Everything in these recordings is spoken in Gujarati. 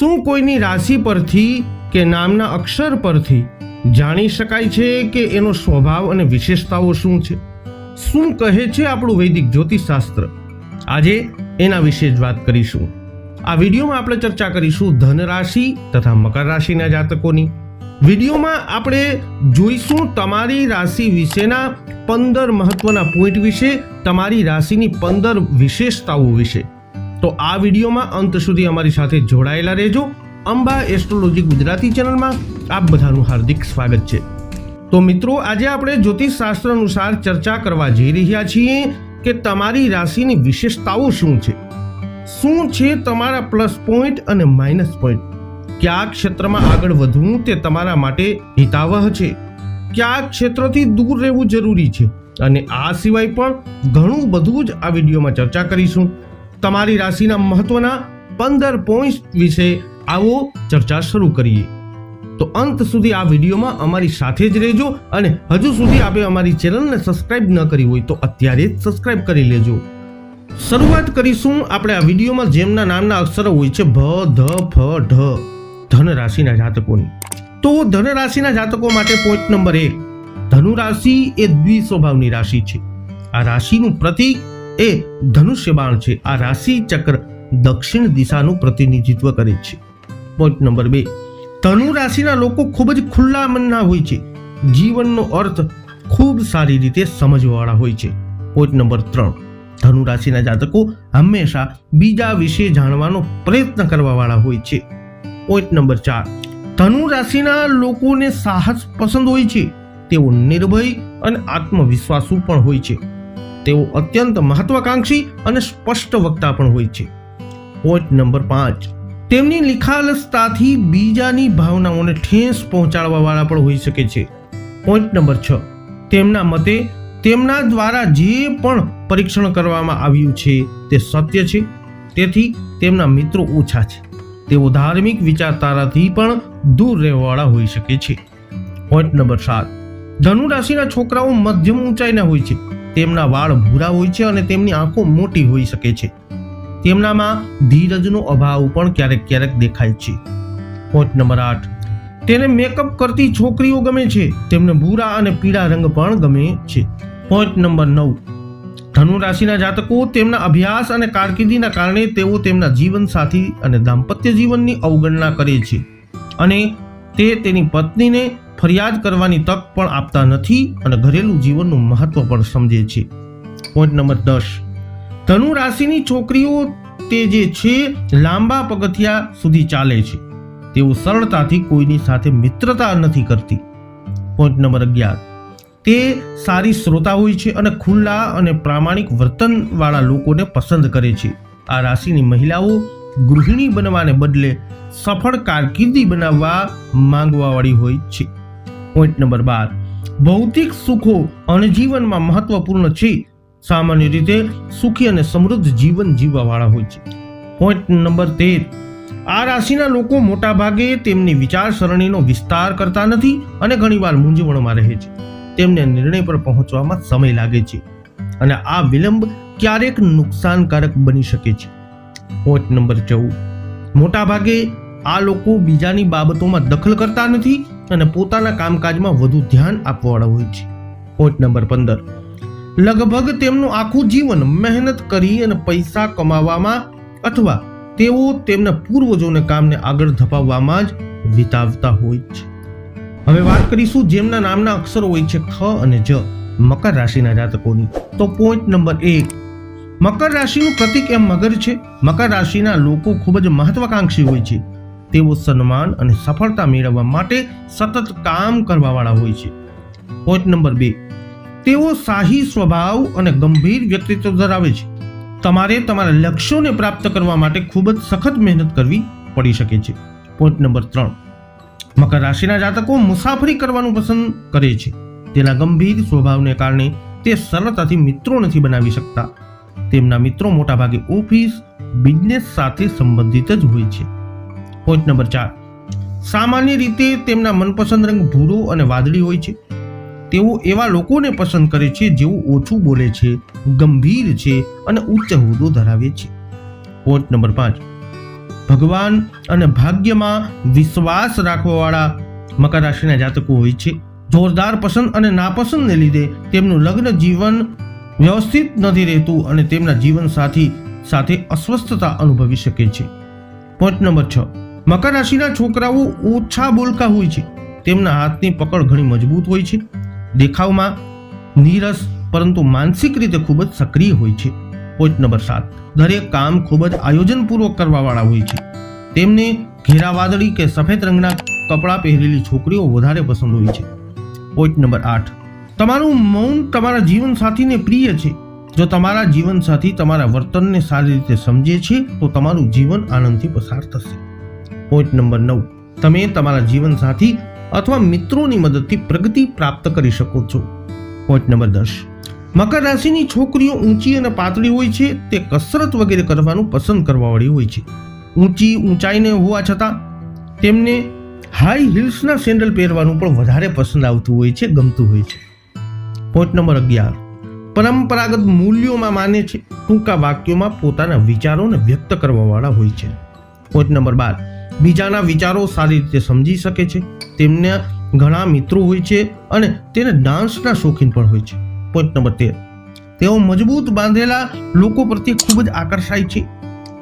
શું કોઈની રાશિ પરથી કે નામના અક્ષર પરથી જાણી શકાય છે કે એનો સ્વભાવ અને વિશેષતાઓ શું છે? શું કહે છે આપણું વૈદિક જ્યોતિષશાસ્ત્ર? આજે એના વિશે જ વાત કરીશું. આ વિડીયોમાં આપણે ચર્ચા કરીશું ધન રાશિ તથા મકર રાશિના જાતકોની. વિડીયોમાં આપણે જોઈશું તમારી રાશિ વિશેના પંદર મહત્વના પોઈન્ટ વિશે, તમારી રાશિની પંદર વિશેષતાઓ વિશે. તો આ વિડીયોમાં અંત સુધી અમારી સાથે જોડાયેલા રહેજો. અંબા એસ્ટ્રોલોજી ગુજરાતી ચેનલમાં આપ બધાનું હાર્દિક સ્વાગત છે. તો મિત્રો, આજે આપણે જ્યોતિષ શાસ્ત્ર અનુસાર ચર્ચા કરવા જઈ રહ્યા છીએ કે તમારી રાશિની વિશેષતાઓ શું છે? શું છે તમારા પ્લસ પોઈન્ટ અને માઇનસ પોઈન્ટ? કયા ક્ષેત્રમાં આગળ વધવું તે તમારા માટે હિતાવહ છે? કયા ક્ષેત્રથી દૂર રહેવું જરૂરી છે? અને આ સિવાય પણ ઘણું બધું જ આ વિડીયોમાં ચર્ચા કરીશું. તમારી રાશિના મહત્વના પંદર પોઈન્ટ વિશે આવો ચર્ચા શરૂ કરીએ. તો અંત સુધી આ વિડીયોમાં અમારી સાથે જ રહેજો અને હજુ સુધી આપે અમારી ચેનલને સબસ્ક્રાઇબ ન કરી હોય તો અત્યારે જ સબસ્ક્રાઇબ કરી લેજો. શરૂઆત કરીશું આપણે આ વિડીયોમાં જેમના નામના અક્ષરો હોય છે ભ, ધ, ફ, ઢ ધન રાશિના જાતકોની. તો ધન રાશિના જાતકો માટે પોઈન્ટ નંબર એક ધનુ રાશિ એ દ્વિ સ્વભાવની રાશિ છે. આ રાશિનું પ્રતીક એ ધનુષ્ય બાણ છે. આ રાશિ ચક્ર દક્ષિણ દિશાનું પ્રતિનિધિત્વ કરે છે. પોઈન્ટ નંબર બે. ધનુ રાશિના લોકો ખૂબ જ ખુલ્લા મનના હોય છે. જીવનનો અર્થ ખૂબ સારી રીતે સમજવાવાળા હોય છે. પોઈન્ટ નંબર ત્રણ. ધનુ રાશિના જાતકો હંમેશા બીજા વિશે જાણવાનો પ્રયત્ન કરવાવાળા હોય છે. પોઈન્ટ નંબર ચાર. ધનુ રાશિના લોકોને સાહસ પસંદ હોય છે. તેઓ નિર્ભય અને આત્મવિશ્વાસુ પણ હોય છે. તેઓ અત્યંત મહત્વાકાંક્ષી અને સ્પષ્ટ વક્તા પણ હોય છે. પોઈન્ટ નંબર પાંચ. તેમની લિખાલસતાથી બીજાની ભાવનાઓને ઠેસ પહોંચાડવા વાળા પણ હોઈ શકે છે. પોઈન્ટ નંબર છ. તેમના મતે તેમના દ્વારા જે પણ પરીક્ષણ કરવામાં આવ્યું છે તે સત્ય છે. તેથી તેમના મિત્રો ઓછા છે. તેઓ ધાર્મિક વિચારધારાથી પણ દૂર રહેવાવાળા હોઈ શકે છે. પોઈન્ટ નંબર સાત. ધનુ રાશિના છોકરાઓ મધ્યમ ઊંચાઈના હોય છે. તેમના વાળ ભૂરા હોય છે અને તેમની આંખો મોટી હોઈ શકે છે. તેમનામાં ધીરજનો અભાવ પણ ક્યારેક ક્યારેક દેખાય છે. પોઈન્ટ નંબર આઠ. તેને મેકઅપ કરતી છોકરીઓ ગમે છે. તેમને ભૂરા અને પીળા રંગ પણ ગમે છે. પોઈન્ટ નંબર નવ. ધનુ રાશિના જાતકો તેમના અભ્યાસ અને કારકિર્દીના કારણે તેઓ તેમના જીવન સાથી અને દાંપત્ય જીવનની અવગણના કરે છે. અને તે તેની પત્નીને ફરિયાદ કરવાની તક પણ આપતા નથી અને ઘરેલું જીવનનું મહત્વ પણ સમજે છે. પોઈન્ટ નંબર દસ. ધનુ રાશિની છોકરીઓ તે જે છે, લાંબા પગથિયા સુધી ચાલે છે. તેઓ સરળતાથી કોઈની સાથે મિત્રતા નથી કરતી. પોઈન્ટ નંબર અગિયાર. તે સારી શ્રોતા હોય છે અને ખુલ્લા અને પ્રામાણિક વર્તનવાળા લોકોને પસંદ કરે છે. આ રાશિની મહિલાઓ ગૃહિણી બનવાને બદલે સફળ કારકિર્દી બનાવવા માંગવા વાળી હોય છે. પોઈન્ટ નંબર બાર. ભૌતિક સુખો અણજીવનમાં મહત્વપૂર્ણ છે. સામાન્ય રીતે સુખી અને સમૃદ્ધ જીવન જીવવા વાળા હોય છે. પોઈન્ટ નંબર તેર. આ રાશિના લોકો મોટા ભાગે તેમની વિચારસરણીનો વિસ્તાર કરતા નથી અને ઘણીવાર મૂંઝવણમાં રહે છે. તેમને નિર્ણય પર પહોંચવામાં સમય લાગે છે. અને આ વિલંબ ક્યારેક નુકસાનકારક બની શકે છે. પોઈન્ટ નંબર ચૌદ. મોટા ભાગે આ લોકો બીજાની બાબતોમાં દખલ કરતા નથી અને પોતાના કામકાજમાં વધુ ધ્યાન આપવાવાળા હોય છે. પોઈન્ટ નંબર પંદર. લગભગ તેમનું આખું જીવન મહેનત કરી અને પૈસા કમાવામાં અથવા તેઓ તેમના પૂર્વજોને કામને આગળ ધપાવવામાં જ વિતાવતા હોય છે. હવે વાત કરીશું જેમના નામના અક્ષરો હોય છે ખ અને જ. મકર રાશિના જાતકોની. તો પોઈન્ટ નંબર એક મકર રાશિનું પ્રતીક એમ મગર છે. મકર રાશિના લોકો ખૂબ જ મહત્વાકાંક્ષી હોય છે. તેઓ સન્માન અને સફળતા મેળવવા માટે સતત કામ કરવાવાળા હોય છે. પોઈન્ટ નંબર બે. તેઓ શાહી સ્વભાવ અને ગંભીર વ્યક્તિત્વ ધરાવે છે. તમારે તમારા લક્ષ્યોને પ્રાપ્ત કરવા માટે ખૂબ જ સખત મહેનત કરવી પડી શકે છે. પોઈન્ટ નંબર ત્રણ. મકર રાશિના જાતકો મુસાફરી કરવાનું પસંદ કરે છે. તેના ગંભીર સ્વભાવને કારણે તે સરળતાથી મિત્રો નથી બનાવી શકતા. તેમના મિત્રો મોટાભાગે ઓફિસ, બિઝનેસ સાથે સંબંધિત જ હોય છે. પોઈન્ટ નંબર ચાર. સામાન્ય રીતે તેમના મનપસંદ રંગ ભૂરો અને વાદળી હોય છે. તેઓ એવા લોકોને પસંદ કરે છે જેઓ ઓછું બોલે છે, ગંભીર છે અને ઉચ્ચ હોદ્દો ધરાવે છે. પોઈન્ટ નંબર પાંચ. ભગવાન અને ભાગ્યમાં વિશ્વાસ રાખવાવાળા મકર રાશિના જાતકો હોય છે. જોરદાર પસંદ અને નાપસંદને લીધે તેમનું લગ્ન જીવન વ્યવસ્થિત નથી રહેતું અને તેમના જીવન સાથી સાથે અસ્વસ્થતા અનુભવી શકે છે. પોઈન્ટ નંબર છ. મકર રાશિના છોકરાઓ ઓછા બોલકા હોય છે. તેમના હાથની પકડ ઘણી મજબૂત હોય છે. દેખાવમાં નીરસ, પરંતુ માનસિક રીતે ખૂબ જ સક્રિય હોય છે. પોઈન્ટ નંબર સાત. દરેક કામ ખૂબ જ આયોજનપૂર્વક કરવાવાળા હોય છે. તેમને ઘેરા વાદળી કે સફેદ રંગના કપડાં પહેરેલી છોકરીઓ વધારે પસંદ હોય છે. પોઈન્ટ નંબર આઠ. તમારું મૌન તમારા જીવનસાથીને પ્રિય છે. જો તમારા જીવનસાથી તમારા વર્તનને સારી રીતે સમજે છે, તો તમારું જીવન આનંદથી પસાર થશે. પોઈન્ટ નંબર નવ. તમે તમારા જીવનસાથી અથવા મિત્રોની મદદથી પ્રગતિ પ્રાપ્ત કરી શકો છો. પોઈન્ટ નંબર દસ. મકર રાશિની છોકરીઓ ઊંચી અને પાતળી હોય છે, તે કસરત વગેરે કરવાનું પસંદ કરવાવાળી હોય છે. ઊંચી, ઊંચાઈને હોવા છતાં તેમને હાઈ હિલ્સના સેન્ડલ પહેરવાનું પણ વધારે પસંદ આવતું હોય છે, ગમતું હોય છે. પોઈન્ટ નંબર અગિયાર. પરંપરાગત મૂલ્યોમાં માને છે, ટૂંકા વાક્યોમાં પોતાના વિચારોને વ્યક્ત કરવાવાળા હોય છે. પોઈન્ટ નંબર બાર. બીજાના વિચારો સારી રીતે સમજી શકે છે, તેમને ઘણા મિત્રો હોય છે અને તેને ડાન્સના શોખીન પણ હોય છે. પોઈન્ટ નંબર તેર. તેઓ મજબૂત બાંધેલા લોકો પ્રત્યે ખૂબ જ આકર્ષાય છે.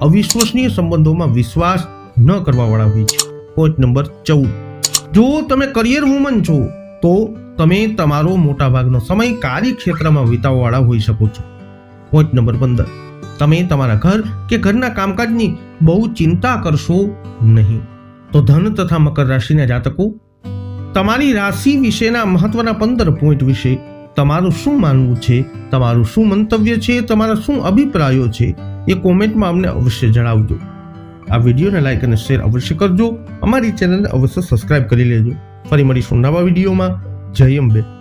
અવિશ્વસનીય સંબંધોમાં વિશ્વાસ ન કરવાવાળા હોય છે. પોઈન્ટ નંબર ચૌદ. જો તમે કરિયર વુમન છો, તો તમે તમારો મોટાભાગનો સમય કાર્યક્ષેત્રમાં વિતાવવાળા હોઈ શકો છો. પોઈન્ટ નંબર પંદર. તમે તમારા ઘર કે ઘરના કામકાજની બહુ ચિંતા કરશો નહીં. તો ધન તથા મકર રાશિના જાતકો, તમારી રાશિ વિશેના મહત્વના પંદર પોઈન્ટ વિશે તમારું શું માનવું છે? તમારું શું મંતવ્ય છે? તમારા શું અભિપ્રાયો છે? એ કોમેન્ટમાં અમને અવશ્ય જણાવજો. આ વિડીયોને લાઇક અને શેર અવશ્ય કરજો. અમારી ચેનલને અવશ્ય સબસ્ક્રાઇબ કરી લેજો. ફરી મળીશું નવા વિડીયોમાં. જય અંબે